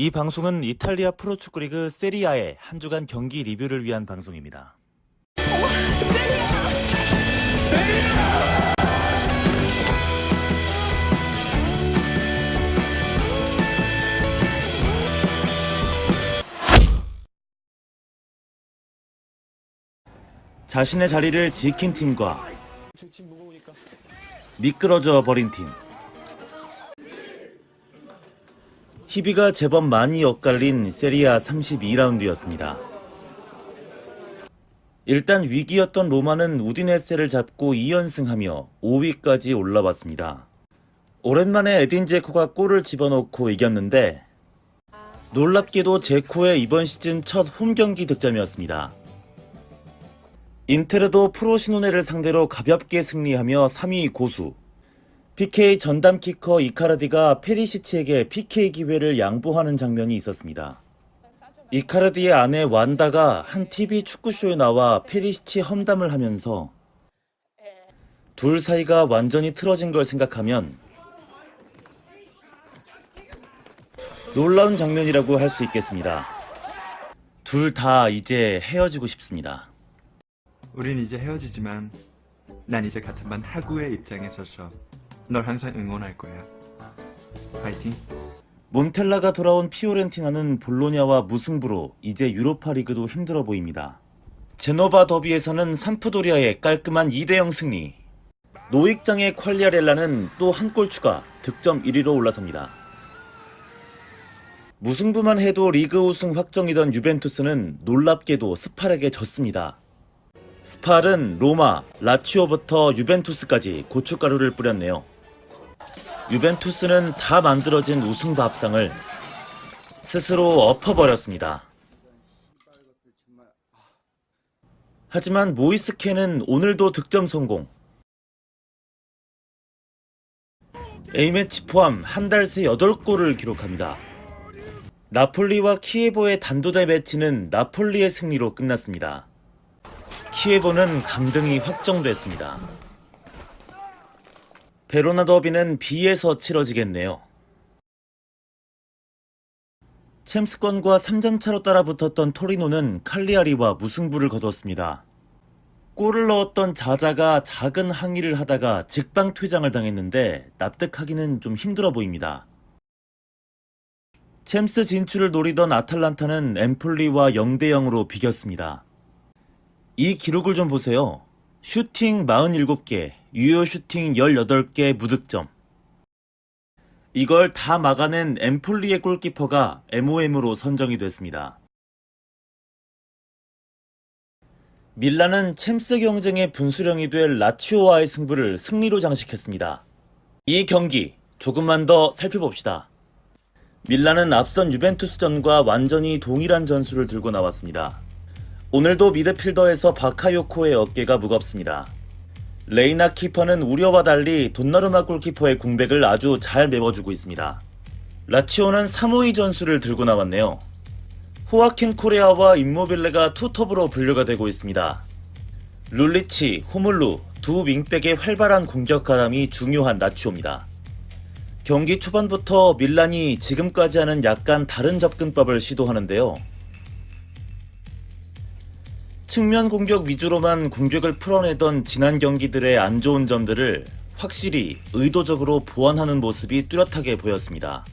이 방송은 이탈리아 프로축구리그 세리아의 한 주간 경기 리뷰를 위한 방송입니다. 자신의 자리를 지킨 팀과 미끄러져 버린 팀. 희비가 제법 많이 엇갈린 세리아 32라운드였습니다. 일단 위기였던 로마는 우디네세를 잡고 2연승하며 5위까지 올라왔습니다. 오랜만에 에딘 제코가 골을 집어넣고 이겼는데 놀랍게도 제코의 이번 시즌 첫 홈경기 득점이었습니다. 인테르도 프로시노네를 상대로 가볍게 승리하며 3위 고수. PK 전담 키커 이카르디가 페리시치에게 PK 기회를 양보하는 장면이 있었습니다. 이카르디의 아내 완다가 한 TV 축구쇼에 나와 페리시치 험담을 하면서 둘 사이가 완전히 틀어진 걸 생각하면 놀라운 장면이라고 할 수 있겠습니다. 둘 다 이제 헤어지고 싶습니다. 우린 이제 헤어지지만 난 이제 같은 반 하구의 입장에 서서 널 항상 응원할 거야. 파이팅. 몬텔라가 돌아온 피오렌티나는 볼로냐와 무승부로 이제 유로파 리그도 힘들어 보입니다. 제노바 더비에서는 삼프도리아의 깔끔한 2대0 승리. 노익장의 퀄리아렐라는 또 한 골 추가, 득점 1위로 올라섭니다. 무승부만 해도 리그 우승 확정이던 유벤투스는 놀랍게도 스팔에게 졌습니다. 스팔은 로마, 라치오부터 유벤투스까지 고춧가루를 뿌렸네요. 유벤투스는 다 만들어진 우승 밥상을 스스로 엎어버렸습니다. 하지만 모이스케는 오늘도 득점 성공. A매치 포함 한 달 새 8골을 기록합니다. 나폴리와 키예보의 단도대 매치는 나폴리의 승리로 끝났습니다. 키예보는 강등이 확정됐습니다. 베로나 더비는 B에서 치러지겠네요. 챔스권과 3점 차로 따라붙었던 토리노는 칼리아리와 무승부를 거뒀습니다. 골을 넣었던 자자가 작은 항의를 하다가 직방 퇴장을 당했는데 납득하기는 좀 힘들어 보입니다. 챔스 진출을 노리던 아탈란타는 엠폴리와 0대 0으로 비겼습니다. 이 기록을 좀 보세요. 슈팅 47개, 유효 슈팅 18개 무득점. 이걸 다 막아낸 엠폴리의 골키퍼가 MOM으로 선정이 됐습니다. 밀란은 챔스 경쟁의 분수령이 될 라치오와의 승부를 승리로 장식했습니다. 이 경기 조금만 더 살펴봅시다. 밀란은 앞선 유벤투스전과 완전히 동일한 전술을 들고 나왔습니다. 오늘도 미드필더에서 바카요코의 어깨가 무겁습니다. 레이나 키퍼는 우려와 달리 돈나루마 골키퍼의 공백을 아주 잘 메워주고 있습니다. 라치오는 3호의 전술을 들고 나왔네요. 호아킨 코레아와 임모빌레가 투톱으로 분류가 되고 있습니다. 룰리치, 호물루 두 윙백의 활발한 공격 가담이 중요한 라치오입니다. 경기 초반부터 밀란이 지금까지 하는 약간 다른 접근법을 시도하는데요. 측면 공격 위주로만 공격을 풀어내던 지난 경기들의 안 좋은 점들을 확실히 의도적으로 보완하는 모습이 뚜렷하게 보였습니다.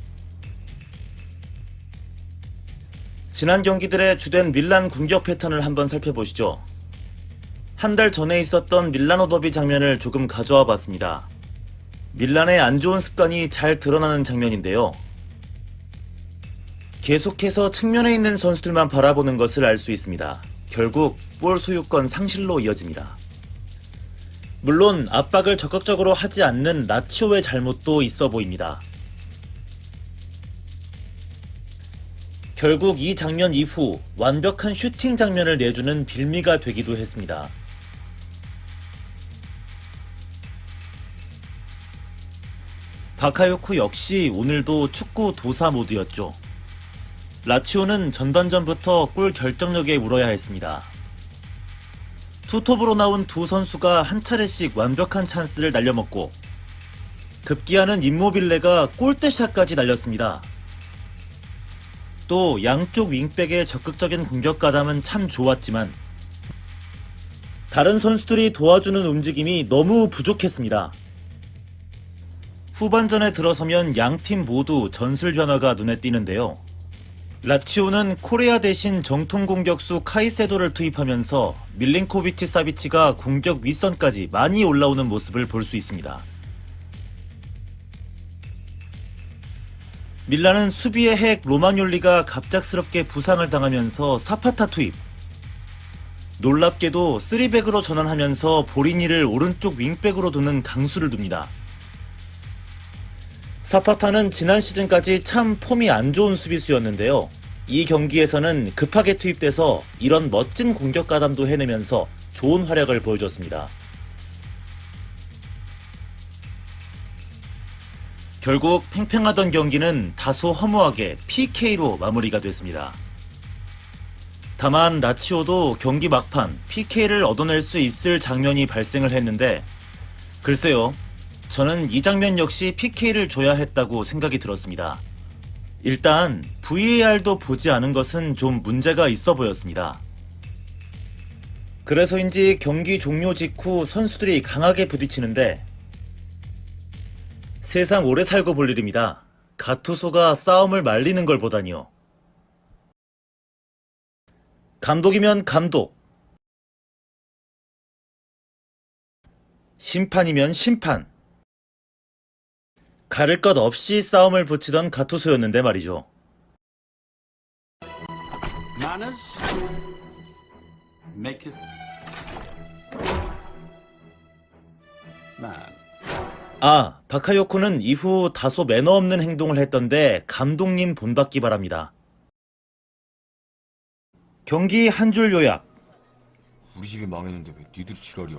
지난 경기들의 주된 밀란 공격 패턴을 한번 살펴보시죠. 한 달 전에 있었던 밀라노 더비 장면을 조금 가져와 봤습니다. 밀란의 안 좋은 습관이 잘 드러나는 장면인데요. 계속해서 측면에 있는 선수들만 바라보는 것을 알 수 있습니다. 결국 볼 소유권 상실로 이어집니다. 물론 압박을 적극적으로 하지 않는 라치오의 잘못도 있어 보입니다. 결국 이 장면 이후 완벽한 슈팅 장면을 내주는 빌미가 되기도 했습니다. 바카요코 역시 오늘도 축구 도사 모드였죠. 라치오는 전반전부터 골 결정력에 물어야 했습니다. 투톱으로 나온 두 선수가 한 차례씩 완벽한 찬스를 날려먹고 급기야는 임모빌레가 골대샷까지 날렸습니다. 또 양쪽 윙백의 적극적인 공격 가담은 참 좋았지만 다른 선수들이 도와주는 움직임이 너무 부족했습니다. 후반전에 들어서면 양 팀 모두 전술 변화가 눈에 띄는데요. 라치오는 코레아 대신 정통 공격수 카이세도를 투입하면서 밀링코비치 사비치가 공격 윗선까지 많이 올라오는 모습을 볼 수 있습니다. 밀라는 수비의 핵 로마뇰리가 갑작스럽게 부상을 당하면서 사파타 투입. 놀랍게도 3백으로 전환하면서 보리니를 오른쪽 윙백으로 두는 강수를 둡니다. 사파타는 지난 시즌까지 참 폼이 안 좋은 수비수였는데요. 이 경기에서는 급하게 투입돼서 이런 멋진 공격 가담도 해내면서 좋은 활약을 보여줬습니다. 결국 팽팽하던 경기는 다소 허무하게 PK로 마무리가 됐습니다. 다만 라치오도 경기 막판 PK를 얻어낼 수 있을 장면이 발생을 했는데 글쎄요. 저는 이 장면 역시 PK를 줘야 했다고 생각이 들었습니다. 일단 VAR도 보지 않은 것은 좀 문제가 있어 보였습니다. 그래서인지 경기 종료 직후 선수들이 강하게 부딪히는데 세상 오래 살고 볼 일입니다. 가투소가 싸움을 말리는 걸 보다니요. 감독이면 감독. 심판이면 심판. 가릴 것 없이 싸움을 붙이던 가투소였는데 말이죠. Manners maketh man. 아, 바카요코는 이후 다소 매너 없는 행동을 했던데 감독님 본받기 바랍니다. 경기 한 줄 요약. 우리 집이 망했는데 왜 니들이 지랄이야?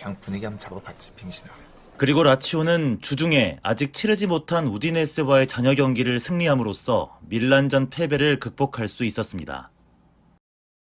그냥 분위기 한번 잡아봤지 빙신아 그리고 라치오는 주중에 아직 치르지 못한 우디네스와의 잔여 경기를 승리함으로써 밀란전 패배를 극복할 수 있었습니다.